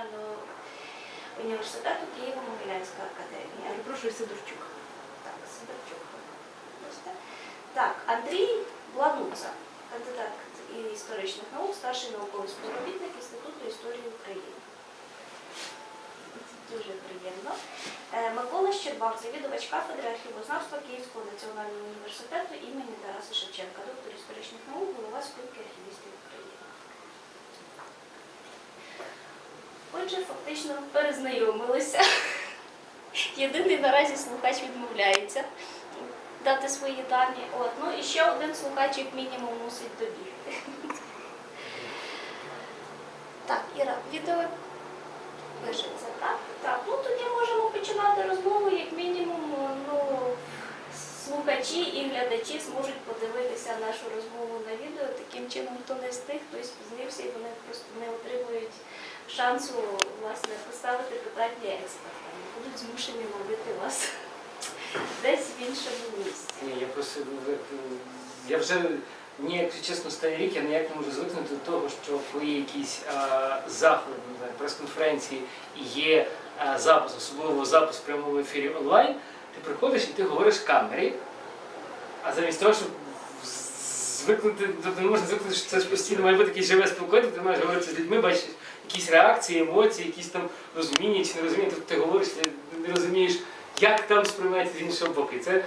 національного університету Києво-Могилянська академія. Перепрошую, Сидорчук. Так, Сидорчук. Так, Андрій Блануца, кандидат історичних наук, старший науковий співробітник Інституту історії України. Дуже приємно. Е, Микола Щербак, завідувач кафедри архівознавства Київського національного університету імені Тараса Шевченка, доктор історичних наук, голова спілки архівістів України. Отже, фактично перезнайомилися. Єдиний наразі слухач відмовляється дати свої дані. От. Ну і ще один слухач, як мінімум, мусить добігти. Так, Іра, відео пишеться, так? Так, ну тоді можемо починати розмову, як мінімум, ну, слухачі і глядачі зможуть подивитися нашу розмову на відео. Таким чином, хто не встиг, хтось спізнився, і вони просто не отримують шансу власне поставити питання експертам. Будуть змушені ловити вас десь в іншому місці. Ні, я просто ну, я вже ні, якщо чесно, старий рік я ніяк не можу звикнути до того, що коли якісь а, заходи, не прес-конференції є а, запис, особливо запис в прямому ефірі онлайн, ти приходиш і ти говориш камері, а замість того, щоб звикнути, тобто не можна звикнути, що це ж постійно має бути якесь живе спілкування, ти маєш говорити з людьми, бачиш якісь реакції, емоції, якісь там розуміння чи не розуміння, тобто ти говориш, ти не розумієш, як там сприймається з іншого боку. І це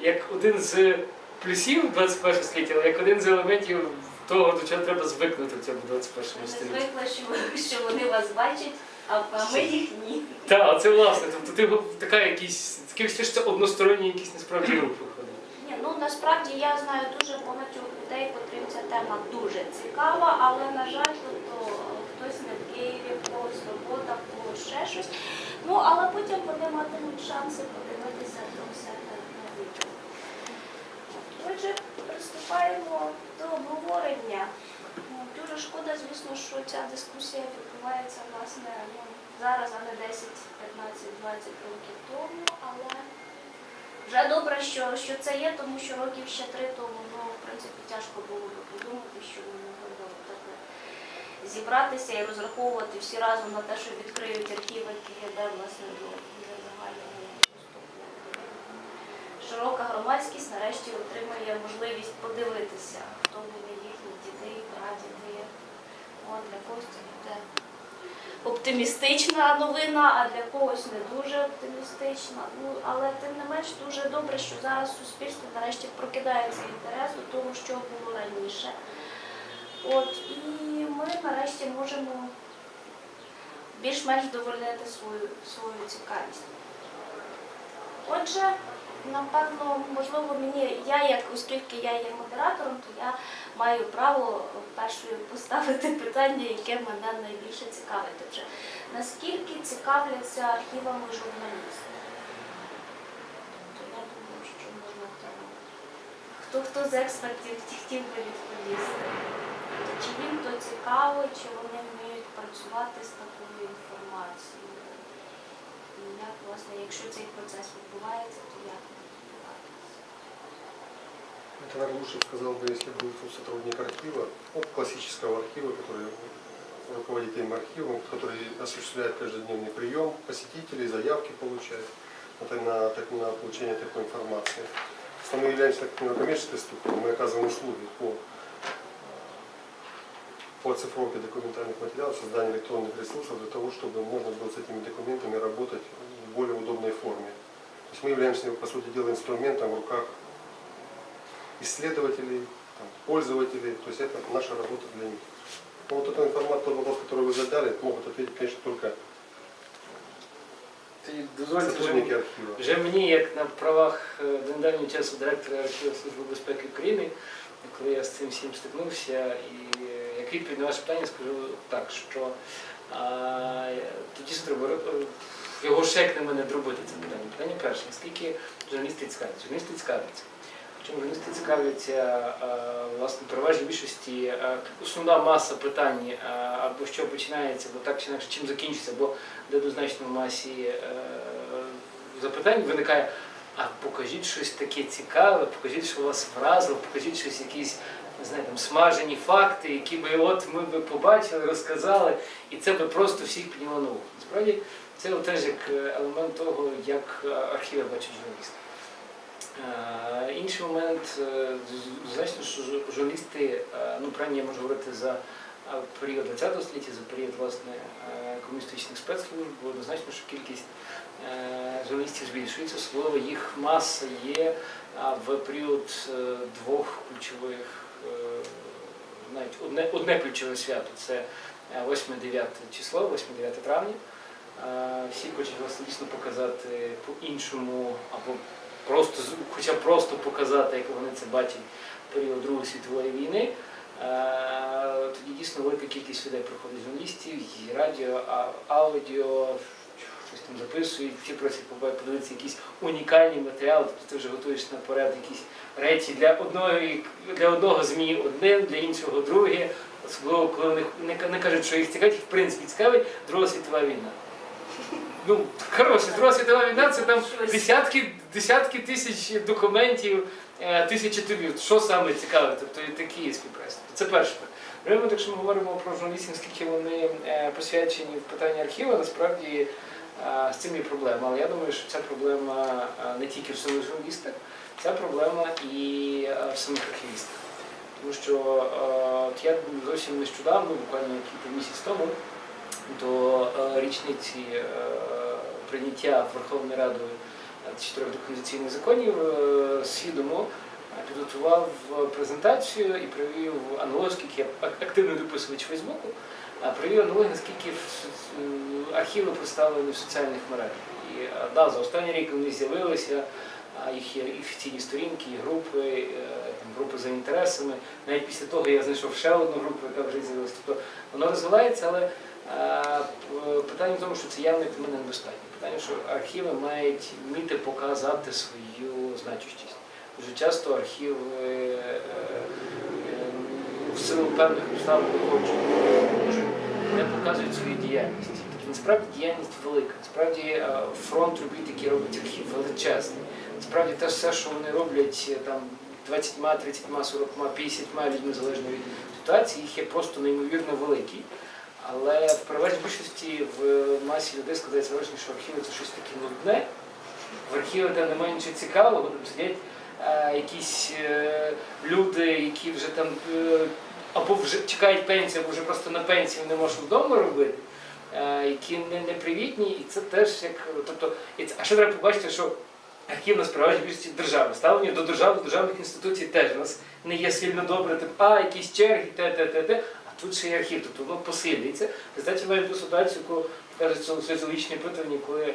як один з плюсів 21 століття, але як один з елементів того, до чого треба звикнути в цьому 21 Ми столітті. звикли, що, ви- що вони вас бачать, а ми їх ні. Так, це власне. Тобто ти така якісь таке що це односторонній якийсь насправді рух виходить. Ні, ну насправді я знаю дуже багатьох людей, котрим ця тема дуже цікава, але на жаль, тобто хтось не в Києві, в когось робота, в ще щось. Ну але потім вони матимуть шанси подивитися то все на відео. Отже, приступаємо до обговорення. Ну, Дуже шкода, звісно, що ця дискусія відбувається власне ну, зараз, а не 10, 15, 20 років тому, але вже добре, що, що це є, тому що років ще три тому, ну, в принципі, тяжко було би подумати, що так зібратися і розраховувати всі разом на те, що відкриють архіви КГБ, власне, до до загального. Широка громадськість нарешті отримає можливість подивитися, хто були їхні діди, прадіди. От, для когось це буде оптимістична новина, а для когось не дуже оптимістична. Ну, але тим не менш дуже добре, що зараз суспільство нарешті прокидається інтерес до того, що було раніше. От, і ми нарешті можемо більш-менш довольнити свою, свою цікавість. Отже, напевно, можливо, мені, я як, оскільки я є модератором, то я маю право першою поставити питання, яке мене найбільше цікавить. Отже, наскільки цікавляться архівами журналісти? То я думаю, що можна хто, хто, хто з експертів хотів би відповісти. Чи їм то цікаво, чи вони вміють працювати з такою інформацією? І як, власне, якщо цей процес відбувається, то як він відбувається? Это, наверное, лучше сказал бы, если был тут сотрудник архива, ну, классического архива, который руководит этим архивом, который осуществляет каждодневный прием посетителей, заявки получает это на, так, на получение такой информации. Если мы являемся так, коммерческой структурой, мы оказываем услуги по, по оцифровке документальных материалов, созданию электронных ресурсов для того, чтобы можно было с этими документами работать в более удобной форме. То есть мы являемся, по сути дела, инструментом в руках исследователей, там, пользователей, то есть это наша работа для них. Но вот этот информат, тот вопрос, который вы задали, могут ответить, конечно, только Тоді дозвольте вже, сотрудники архива. вже мені, як на правах е, до недавнього часу директора архіву Служби безпеки України, коли я з цим всім стикнувся, і е, як відповідь на ваше питання скажу так, що тоді треба його ще як на мене дробити це питання. Питання перше, наскільки журналісти цікавляться? Журналісти цікавляться. Чому журналісти цікавляться е, власне переважній більшості е, основна маса питань е, або що починається, або так чи інакше, чим закінчиться, бо де однозначно в масі е, запитань виникає. А покажіть щось таке цікаве, покажіть, що вас вразило, покажіть щось, якийсь не знаю, там, смажені факти, які би от ми би побачили, розказали, і це би просто всіх ухо. Насправді це теж як е, елемент того, як е, архіви бачать журналісти. Е, Інший момент, значно, що журналісти, ну правильно я можу говорити за період ХХ століття, за період власне комуністичних спецслужб, бо однозначно, що кількість журналістів збільшується, особливо їх маса є в період двох ключових, навіть одне, одне ключове свято це е, 8-9 число, 8-9 травня. Е, Всі хочуть вас дійсно показати по-іншому, або просто хоча просто показати, як вони це бачать період Другої світової війни. Е, Тоді дійсно велика кількість людей приходить журналістів, і радіо, аудіо, щось там записують, всі просять подивитися якісь унікальні матеріали, тобто ти вже готуєш наперед якісь речі для одного, для одного ЗМІ одним, для іншого друге. Особливо, коли вони не, не кажуть, що їх цікавить, в принципі цікавить Друга світова війна. Ну, хороше, Друга світова війна це там десятки, десятки тисяч документів, е, тисячі тобі. Що саме цікаве? Тобто і такі співпраці. Це перше. Якщо ми говоримо про журналістів, наскільки вони е, посвячені в питанні архіву, насправді з цим є проблема. Але я думаю, що ця проблема е, не тільки в самих журналістах, ця проблема і е, в самих архівістах. Тому що е, я зовсім нещодавно, буквально кілька місяць тому, до е, річниці е, прийняття Верховною Радою е, чотирьох декомізаційних законів е, свідомо е, підготував презентацію і провів аналог, оскільки я активний дописувач Фейсбуку, е, провів аналог, наскільки архіви представлені в соціальних мережах. І да, за останній рік вони з'явилися. Їх є офіційні сторінки, і групи, е, там, групи за інтересами. Навіть після того я знайшов ще одну групу, яка вже з'явилася. Тобто воно розвивається, але питання в тому, що це явно для мене недостатньо. Питання, що архіви мають вміти показати свою значущість. Дуже часто архіви е, е, в силу певних обставин можуть не показують свою діяльність. Насправді діяльність велика. Насправді е, фронт робіт, який робить архів, величезний. Насправді те все, що вони роблять е, там 20, 30, 40, 50 людьми залежно від ситуації, їх є просто неймовірно великий. Але в переважній більшості в масі людей складається враження, що архіви це щось таке нудне. В архіві там немає нічого цікавого, там сидять е, якісь е, люди, які вже там е, або вже чекають пенсію, або вже просто на пенсію не можуть вдома робити, е, які не, непривітні, і це теж як. Тобто, і це, а ще треба побачити, що архів нас переважно більшості держави. Ставлення до держави, державних інституцій теж у нас не є сильно добре, типу, а якісь черги, те, те, те, те. А тут ще є архів, тобто воно посилюється. Знаєте, маємо ту ситуацію, яку кажуть соціологічні опитування, коли е,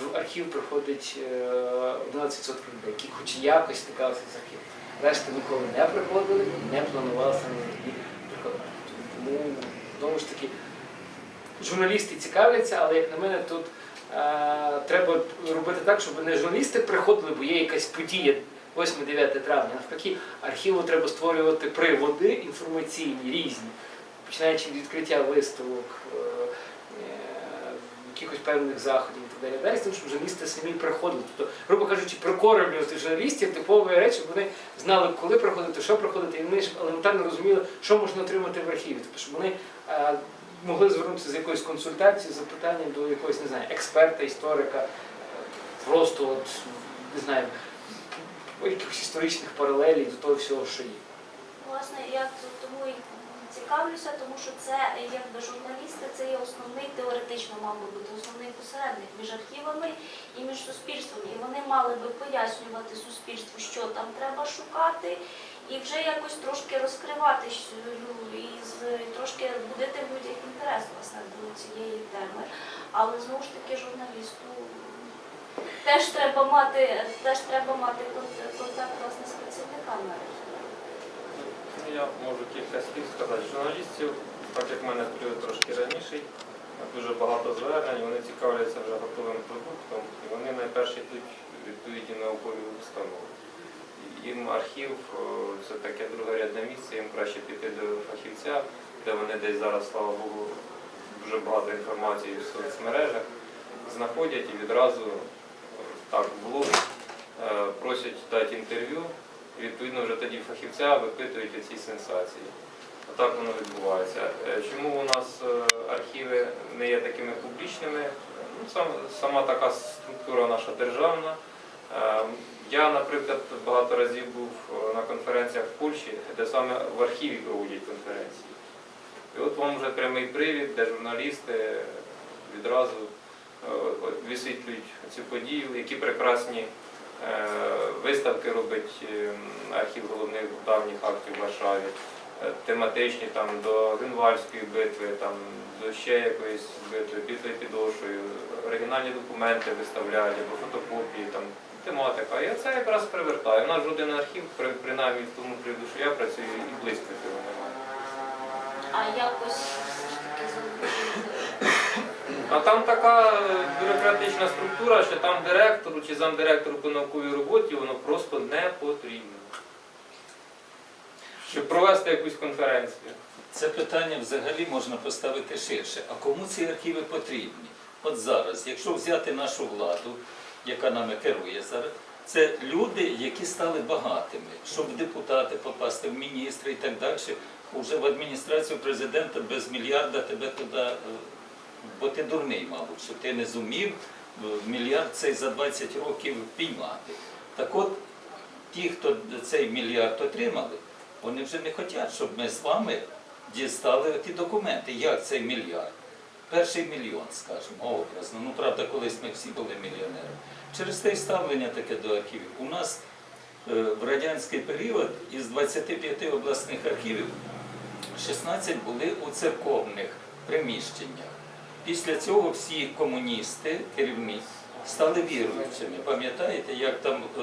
в архів приходить е, 11% людей, які хоч якось стикалися з архівом. Решта ніколи не приходили, не планували саме тоді приходити. Тому, знову ж таки, журналісти цікавляться, але як на мене, тут е, треба робити так, щоб не журналісти приходили, бо є якась подія 8-9 травня. Навпаки, архіву треба створювати приводи інформаційні, різні, починаючи від відкриття виставок, е, якихось певних заходів і так далі. Далі з тим, щоб журналісти самі приходили. Тобто, грубо кажучи, прикормлювати журналістів типової речі, щоб вони знали, коли приходити, що приходити, і вони ж елементарно розуміли, що можна отримати в архіві. Тобто, щоб вони е, могли звернутися з якоюсь консультацією, запитанням до якогось, не знаю, експерта, історика, е, просто от, не знаю, якихось історичних паралелей до того всього, що є. Власне, я тому і цікавлюся, тому що це якби журналісти, це є основний теоретично мав би бути основний посередник між архівами і між суспільством. І вони мали би пояснювати суспільству, що там треба шукати, і вже якось трошки розкривати ну, і трошки будити людях інтерес власне до цієї теми. Але знову ж таки журналісту теж треба мати, теж треба мати контакт, власне з працівниками Я можу кілька слів сказати. Журналістів, так як в мене період трошки раніше, дуже багато звернень, вони цікавляться вже готовим продуктом, і вони найперше йдуть у відповідні наукові установи. Їм архів це таке другорядне місце, їм краще піти до фахівця, де вони десь зараз, слава Богу, дуже багато інформації в соцмережах знаходять і відразу так в блог е, просять дати інтерв'ю І відповідно вже тоді фахівця випитують ці сенсації. Отак воно відбувається. Е, Чому у нас е, архіви не є такими публічними? Ну, сам, сама така структура наша державна. Е, Я, наприклад, багато разів був на конференціях в Польщі, де саме в архіві проводять конференції. І от вам вже прямий привід, де журналісти відразу висвітлюють цю подію, які прекрасні виставки робить е, архів головних давніх актів в Варшаві, е, тематичні там до Грюнвальдської битви, там до ще якоїсь битви, битви підошвою, оригінальні документи виставляють або фотокопії, там тематика. І це якраз привертає. У нас жоден архів, принаймні в тому приводу, що я працюю, і близько цього немає. А якось. А там така е, бюрократична структура, що там директору чи замдиректору по науковій роботі воно просто не потрібно. Щоб провести якусь конференцію. Це питання взагалі можна поставити ширше. А кому ці архіви потрібні? От зараз, якщо взяти нашу владу, яка нами керує зараз, це люди, які стали багатими, щоб в депутати попасти, в міністри і так далі. Уже в адміністрацію президента без мільярда тебе туди, е, бо ти дурний, мабуть, що ти не зумів е, мільярд цей за 20 років піймати. Так от, ті, хто цей мільярд отримали, вони вже не хочуть, щоб ми з вами дістали ті документи, як цей мільярд. Перший мільйон, скажімо, образно. Ну, правда, колись ми всі були мільйонери. Через те й ставлення таке до архівів. У нас е, в радянський період із 25 обласних архівів 16 були у церковних приміщеннях. Після цього всі комуністи, керівні, стали віруючими. Пам'ятаєте, як там е,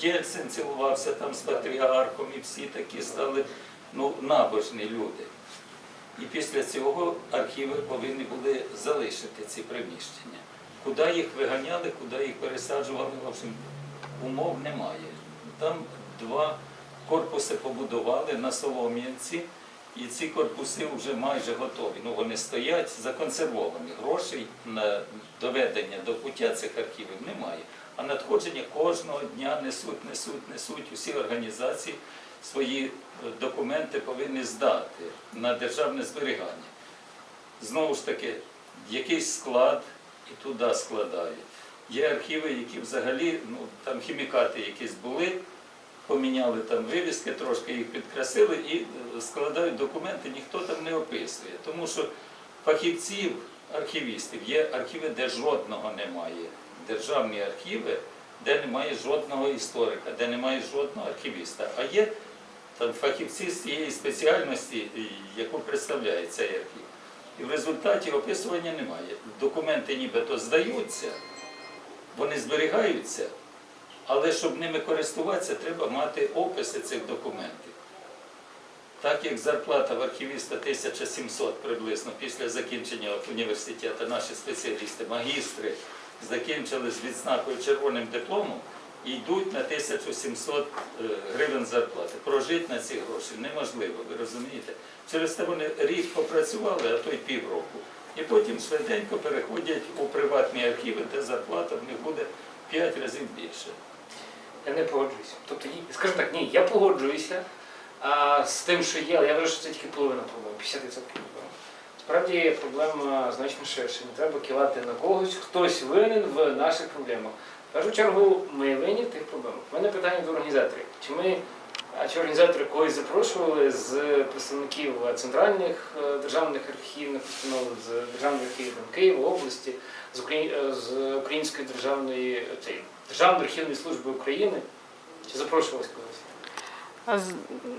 Єльцин цілувався там з патріархом, і всі такі стали ну, набожні люди. І після цього архіви повинні були залишити ці приміщення. Куди їх виганяли, куди їх пересаджували, в общем, умов немає. Там два корпуси побудували на Солом'янці, і ці корпуси вже майже готові. Ну, вони стоять законсервовані. Грошей на доведення до пуття цих архівів немає. А надходження кожного дня несуть, несуть, несуть. Усі організації свої е, документи повинні здати на державне зберігання. Знову ж таки, якийсь склад і туди складають. Є архіви, які взагалі, ну там хімікати якісь були, поміняли там вивіски, трошки їх підкрасили і е, складають документи, ніхто там не описує. Тому що фахівців, архівістів є архіви, де жодного немає. Державні архіви, де немає жодного історика, де немає жодного архівіста. А є там фахівці з цієї спеціальності, яку представляє цей архів. І в результаті описування немає. Документи нібито здаються, вони зберігаються, але щоб ними користуватися, треба мати описи цих документів. Так як зарплата в архівіста 1700 приблизно після закінчення університету, наші спеціалісти, магістри закінчили з відзнакою червоним дипломом і йдуть на 1700 е, гривень зарплати. Прожити на ці гроші неможливо, ви розумієте? Через те вони рік попрацювали, а то й півроку. І потім швиденько переходять у приватні архіви, де зарплата в них буде 5 разів більше. Я не погоджуюся. Тобто, скажу так, ні, я погоджуюся а, з тим, що є, але я вважаю, що це тільки половина проблеми, 50% проблем. Справді проблема значно ширша. Не треба кивати на когось, хтось винен в наших проблемах. В першу чергу ми винні в тих проблемах. У мене питання до організаторів. Чи ми, а чи організатори когось запрошували з представників центральних е, державних архівних установ, з державних архівів Києва, області, з, Украї... е, з Української державної е, цієї, Державної архівної служби України? Чи запрошувалось когось?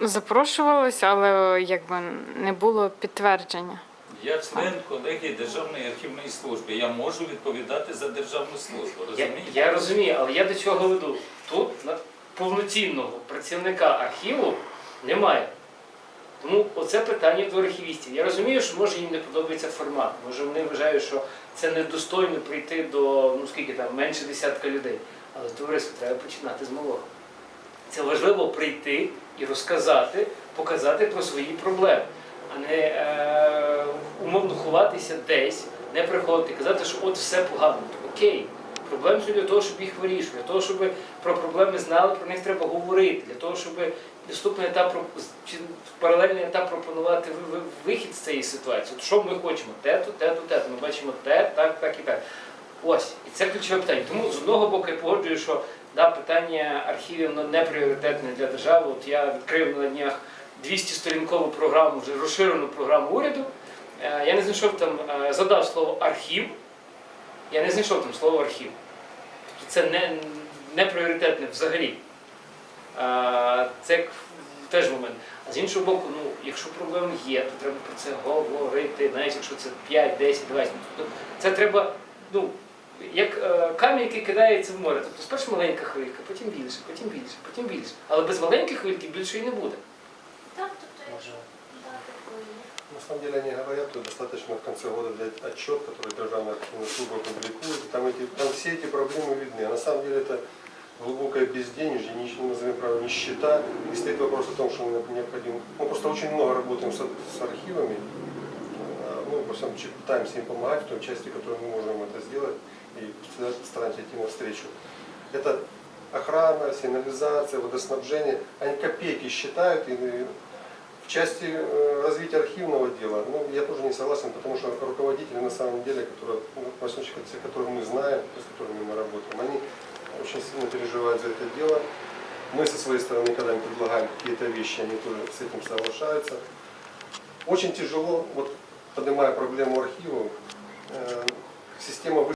Запрошувалися, але якби не було підтвердження. Я член колегії Державної архівної служби. Я можу відповідати за державну службу. Я, Розумієте? я розумію, але я до чого веду. Тут повноцінного працівника архіву немає. Тому оце питання до архівістів. Я розумію, що може їм не подобається формат. Може вони вважають, що це недостойно прийти до ну скільки там менше десятка людей. Але товариство треба починати з малого. Це важливо прийти і розказати, показати про свої проблеми, а не е, умовно ховатися десь, не приходити, казати, що от все погано. Окей, Сьогодні для того, щоб їх вирішувати, для того, щоб про проблеми знали, про них треба говорити, для того, щоб наступний етап чи паралельний етап пропонувати ви- ви- вихід з цієї ситуації. От що ми хочемо? Те-то, те-то, те-то. Ми бачимо те, так, так і так. Ось, і це ключове питання. Тому з одного боку я погоджую, що да, питання архівів не пріоритетне для держави. От я відкрив на днях 200-сторінкову програму, вже розширену програму уряду. Е, Я не знайшов там, е, задав слово архів, я не знайшов там слово архів. Це не, не пріоритетне взагалі. Е, Це теж момент. А з іншого боку, ну, якщо проблеми є, то треба про це говорити, навіть якщо це 5, 10, 20. Тобто це треба, ну, як е, камінь, який кидається в море. Тобто спершу маленька хвилька, потім більше, потім більше, потім більше. Але без маленьких хвильки більше і не буде. Так, тобто, якщо. На самом деле они говорят, что достаточно в конце года дать отчет, который Державная архивная служба публикует. Там, эти, там все эти проблемы видны. А на самом деле это глубокое безденежье, нищ- назовем правильно, нищета. И стоит вопрос о том, что необходимо... Мы просто очень много работаем с, с архивами. А, Ну, во всем пытаемся им помогать в той части, в которой мы можем это сделать. И стараемся идти навстречу. Это охрана, сигнализация, водоснабжение. Они копейки считают и части э, развития архивного дела, ну, я тоже не согласен, потому что руководители на самом деле, которые, ну, во которых мы знаем, с которыми мы работаем, они очень сильно переживают за это дело. Мы со своей стороны, когда им предлагаем какие-то вещи, они тоже с этим соглашаются. Очень тяжело, вот поднимая проблему архивов, э, система